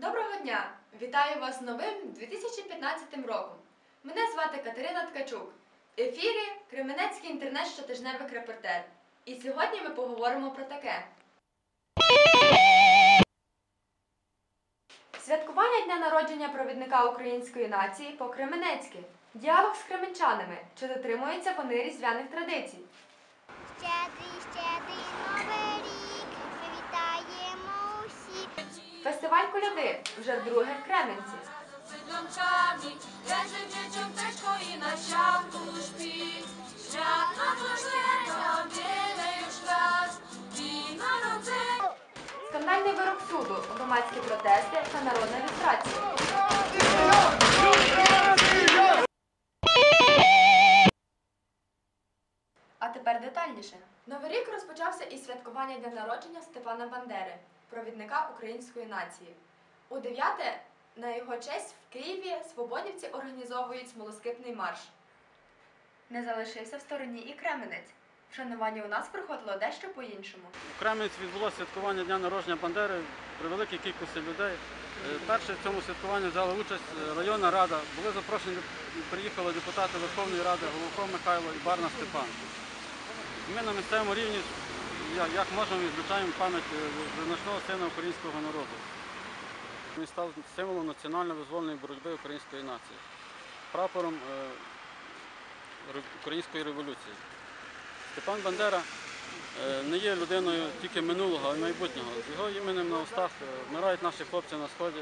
Доброго дня! Вітаю вас з новим 2015 роком. Мене звати Катерина Ткачук. В ефірі Кременецький інтернет щотижневик репортер. І сьогодні ми поговоримо про таке. Святкування дня народження провідника української нації по Кременецьки. Діалог з кременчанами, чи дотримуються вони різдвяних традицій. Щедрий, щедрий Фестиваль коляди вже вдруге в Кременці. Скандальний вирок суду, громадські протести та народна люстрація. А тепер детальніше. Новий рік розпочався із святкування дня народження Степана Бандери, провідника української нації. У дев'яте на його честь в Києві свободівці організовують смолоскипний марш. Не залишився в стороні і Кременець. Вшанування у нас проходило дещо по-іншому. У Кремниці відбулося святкування дня народження Бандери при великій кількості людей. Е, Перше в цьому святкуванні взяла участь е, районна рада. Були запрошені, приїхали депутати Верховної Ради Головко Михайло і Барна Степан. Ми на місцевому рівні, як, як можемо, відзначаємо пам'ять е, визначного сина українського народу. Він став символом національно-визвольної боротьби української нації, прапором е, української революції. Степан Бандера е, не є людиною тільки минулого, а й майбутнього. З його іменем на устах е, вмирають наші хлопці на сході.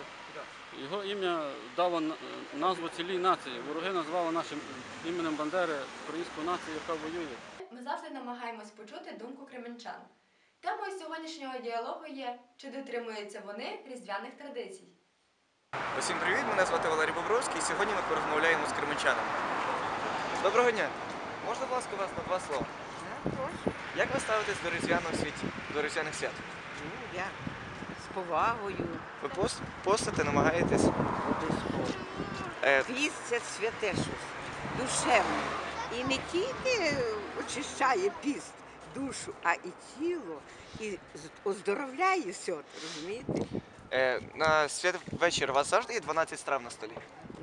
Його ім'я дало назву цілій нації. Вороги назвали нашим іменем Бандери українську націю, яка воює. Ми завжди намагаємось почути думку кременчан. Темою сьогоднішнього діалогу є, чи дотримуються вони різдвяних традицій. Усім привіт, мене звати Валерій Бобровський і сьогодні ми порозмовляємо з кременчанами. Доброго дня! Можна, будь ласка, вас на два слова? Як ви ставитесь до різдвяного світі, до різдвяних свят? Ну, я з повагою. Ви пост, постите, намагаєтесь? Обов'язково. Е, Піст це святе щось, душевне. І не тільки очищає піст душу, а і тіло, і оздоровляє все, розумієте? е, на святвечір у вас завжди є 12 страв на столі?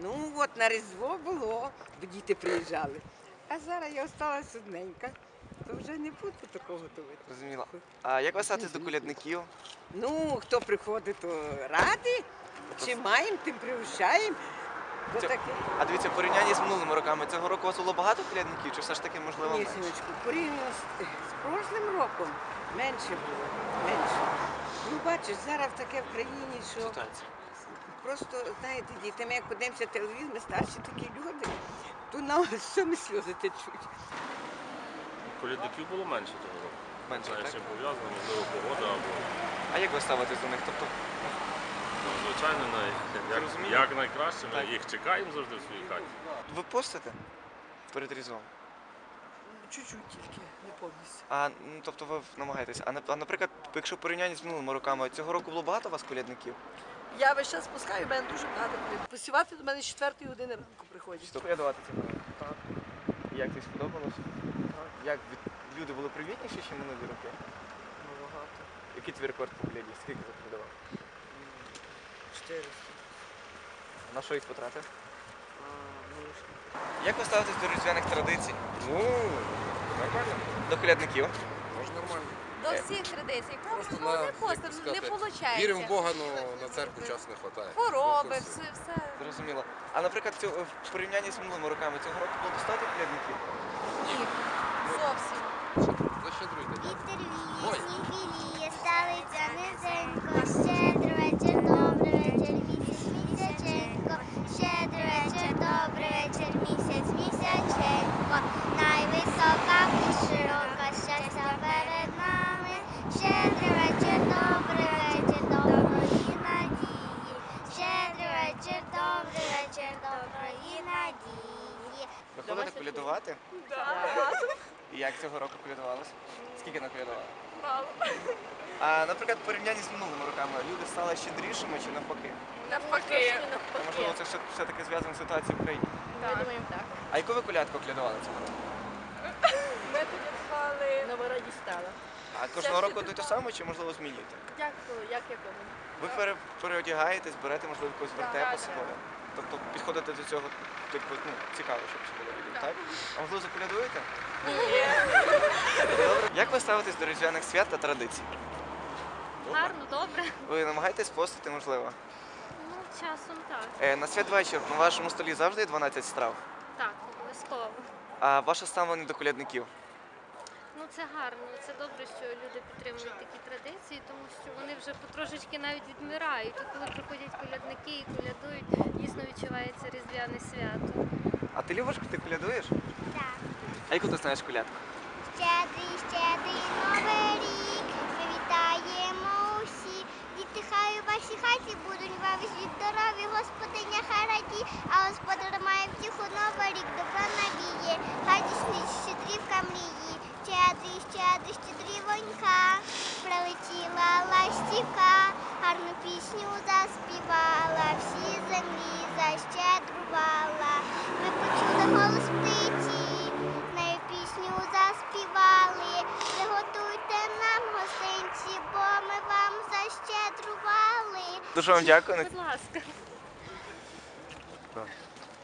Ну от на Різдво було, бо діти приїжджали. А зараз я осталась одненька, то вже не буду такого готувати. Зрозуміло. А як ви ставитесь до колядників? Ну, хто приходить, то радий. Чи маємо, тим приучаємо. Це- таке. А дивіться, в порівнянні з минулими роками цього року у вас було багато колядників, чи все ж таки можливо Ні, менше? синочку, порівняно з, з прошлим роком менше було. Менше. Ну, бачиш, зараз таке в країні, що Ситуація. просто, знаєте, діти, ми як подивимося телевізор, ми старші такі люди, то нам самі сльози течуть. Колядників було менше того року. Менше, Знаєш, так? чим пов'язано, можливо, погода або А як ви ставитесь до них? Тобто, ну, звичайно най... як, як найкраще. Ми Так. їх чекаємо завжди в своїй хаті. ви постите перед різдвом? Чуть-чуть тільки, не повністю. А ну, тобто ви намагаєтесь. А, на- а наприклад, якщо порівняння з минулими роками, цього року було багато у вас колядників? Я весь час спускаю, в мене дуже багато людей. Посівати до мене з 4 години ранку приходять. Що колядувати цього? Так. Як тобі сподобалось? Як від- люди були привітніші, ніж минулі роки? Багато. Який твій рекорд по коляді? Скільки заколядував? 400. На що їх потратив? ну, Як ви ставитесь до різдвяних традицій? Ну, нормально, До колядників? може нормально. До всіх традицій. Просто ну на, не постав, не виходить. Віримо в Бога, але на церкву часу не вистачає. Хвороби, все, все. Зрозуміло. А наприклад, цього, в порівнянні з минулими роками цього року було достатньо колядників? Ні. Зовсім. Защедруйте. Вітер віє, сніг віє, сталиця низенько, щедрий вечір, добрий вечір, місяць, місяченько, щедрий вечір, добрий вечір, місяць, місяченько, найвисока і широка щастя перед нами, щедрий вечір, добрий вечір, доброї надії, щедрий вечір, добрий вечір, доброї надії. Ви ходите колядувати? І як цього року колядувалося? Скільки наколядували? Мало. А наприклад, в порівнянні з минулими роками люди стали щедрішими чи навпаки? Навпаки. Та, Можливо, це все, все-таки зв'язано з ситуацією в країні. Ми думаємо так. А яку ви колядку колядували цього року? Ми тоді звали Новороді стала. А А кожного року одне те саме чи можливо змінюєте? Як, як якому? Ви пере, переодягаєтесь, берете, можливо, якогось вертепу Так, з собою. Тобто підходите до цього, типу, ну, цікаво, щоб це було відео, так? А можливо, заколядуєте? Добре. Як ви ставитесь до різдвяних свят та традицій? Гарно, добре. Ви намагаєтесь постити, можливо? Ну, часом так. Е, на святвечір на вашому столі завжди є 12 страв. Так, обов'язково. А ваше ставлення до колядників? Ну це гарно, це добре, що люди підтримують такі традиції, тому що вони вже потрошечки навіть відмирають. І коли приходять колядники і колядують, дійсно відчувається різдвяне свято. А ти любиш, ти колядуєш? Так. А яку ти знаєш колядку? Щедрий, щедрий новий рік. Ми вітаємо усі. Діти хай у хаті будуть вам здорові, господиня хай раді, а господар має втіху новий рік, добра надії, радісний щедрівка мрії. Щедрий, щедрий, щедрівонька, прилетіла ластівка, гарну пісню заспівала, всі землі защедрувала. Ми почули голос птиці, нею пісню заспівали. Дуже вам дякую. Будь ласка.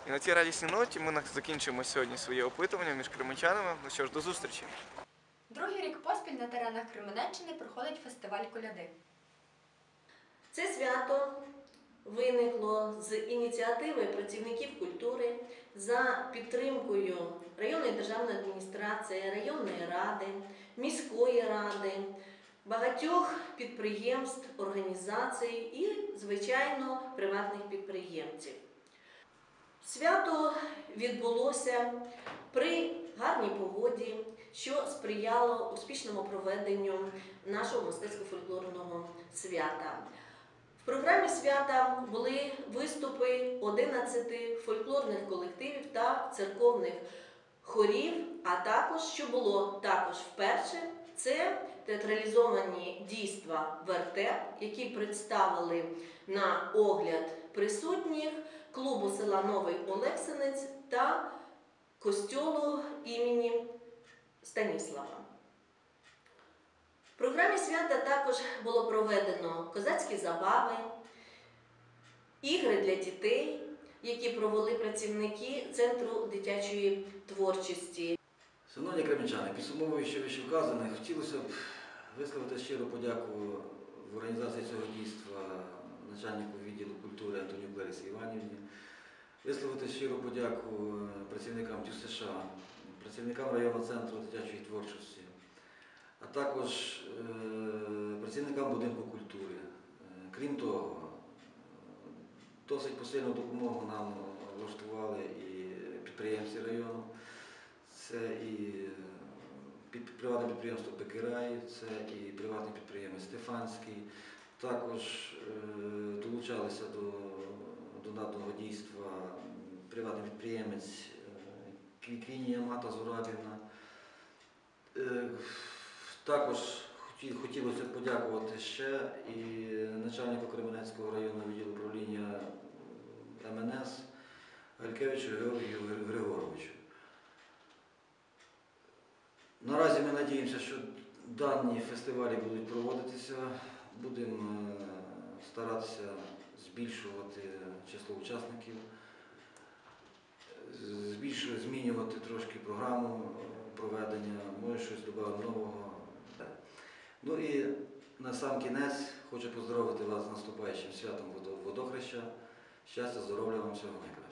І на цій радісній ноті ми закінчуємо сьогодні своє опитування між кременчанами. Ну що ж, до зустрічі. Другий рік поспіль на теренах Кременеччини проходить фестиваль коляди. Це свято виникло з ініціативи працівників культури за підтримкою районної державної адміністрації, районної ради, міської ради, багатьох підприємств, організацій і, звичайно, приватних підприємців. Свято відбулося при гарній погоді, що сприяло успішному проведенню нашого мистецько-фольклорного свята. В програмі свята були виступи 11 фольклорних колективів та церковних хорів, а також, що було також вперше, це театралізовані дійства вертеп, які представили на огляд присутніх клубу села Новий Олексинець та костьолу імені Станіслава. В програмі свята також було проведено козацькі забави, ігри для дітей, які провели працівники Центру дитячої творчості. Шановні кремінчани, підсумовуючи вище вказане, хотілося б висловити щиру подяку в організації цього дійства начальнику відділу культури Антонію Кларісі Іванівні, висловити щиру подяку працівникам ТЮСШ, працівникам районного центру дитячої творчості, а також е, працівникам будинку культури. Е, Крім того, досить посильну допомогу нам влаштували і підприємці району. Це і приватне підприємство Пекерай, це і приватний підприємець Стефанський. Також е, долучалися до, до даного дійства приватний підприємець е, Кві- Квінія Мата Зурабівна. Е, Також хотілося подякувати ще і начальнику Кременецького районного відділу управління е, МНС Галькевичу Георгію Григоровичу. Наразі ми надіємося, що дані фестивалі будуть проводитися. Будемо е, старатися збільшувати число учасників, збільшувати, змінювати трошки програму е, проведення, може щось додати нового. Ну і на сам кінець хочу поздоровити вас з наступаючим святом водохреща. Щастя, здоров'я вам всього найкращого.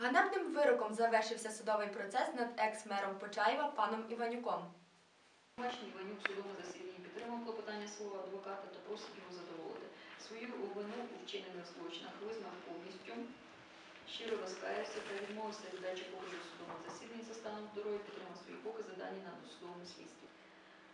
Ганебним вироком завершився судовий процес над екс-мером Почаєва паном Іванюком. Бачний Іванюк судовому засіданні підтримав клопотання свого адвоката та просить його задоволити. Свою вину у вчинених злочинах визнав повністю, щиро розкаявся та відмовився від дачі показів судовому засіданні за станом здоров'я, підтримав свої покази дані на досудовому слідстві.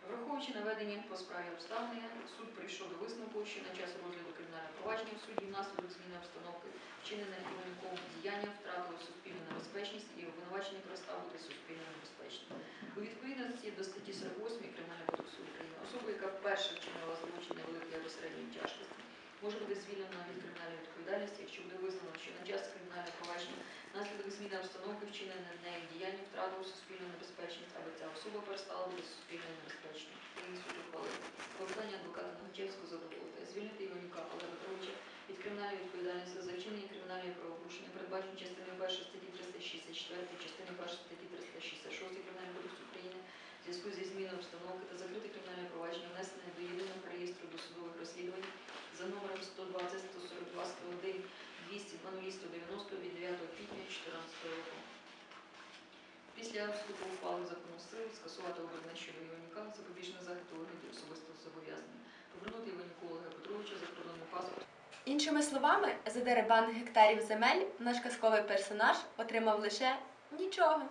Враховуючи наведені по справі обставини, суд прийшов до висновку, що на час розгляду кримінального провадження в суді внаслідок зміни обстановки вчинене керівником діяння втратило суспільну небезпечність і обвинувачення перестав бути суспільно небезпечним. У відповідності до статті 48 Кримінального кодексу України особа, яка вперше вчинила злочин невеликої або середньої тяжкості, може бути звільнена від кримінальної відповідальності, якщо буде визнано, що на час кримінального провадження внаслідок зміни обстановки вчинене нею діяння втратило суспільну небезпечність або ця особа перестала бути суспільно небезпечною. Суд ухвалив. Клопотання адвоката Нагачевського задоволити. Звільнити Іванюка Олега Петровича від кримінальної відповідальності за вчинення кримінальної правопорушення, передбачені частиною 1 статті 364, частиною 1 статті 366 Кримінального кодексу України в зв'язку зі зміною обстановки та закрити кримінальне провадження, внесене до єдиного 101 200 190 від 9 квітня 2014 року. Після вступу ухвали закону сил скасувати обране щодо Іванюка запобіжний захід у вигляді особистого зобов'язання, повернути Іванюку Олега Петровича закордонний паспорт Іншими словами, за дерибан гектарів земель наш казковий персонаж отримав лише нічого.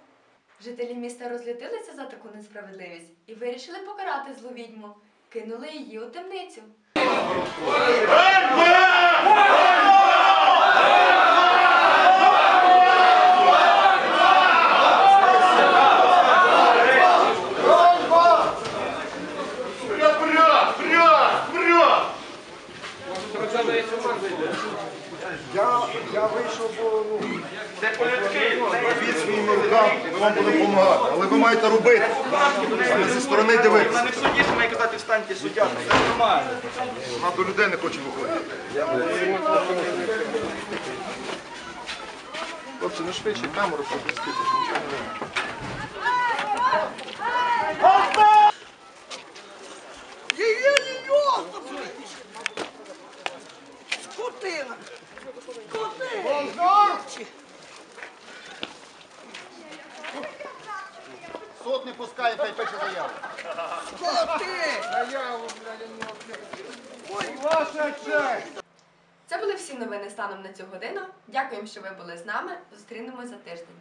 Жителі міста розлютилися за таку несправедливість і вирішили покарати злу відьму. Кинули її у темницю. Я, я вийшов, бо ну, від своїми руками, ми вам будемо допомагати. Але ви маєте робити, а не дивитися. не в суді, що має казати встаньте суддя, це нормально. Вона до людей не хоче виходити. Хлопці, ну швидше камеру пропустити, що нічого не видно. Скотина! Суд не пускає, хай пише заяву. Заяву, блядь, Ваша честь! Це були всі новини станом на цю годину. Дякуємо, що ви були з нами. Зустрінемось за тиждень.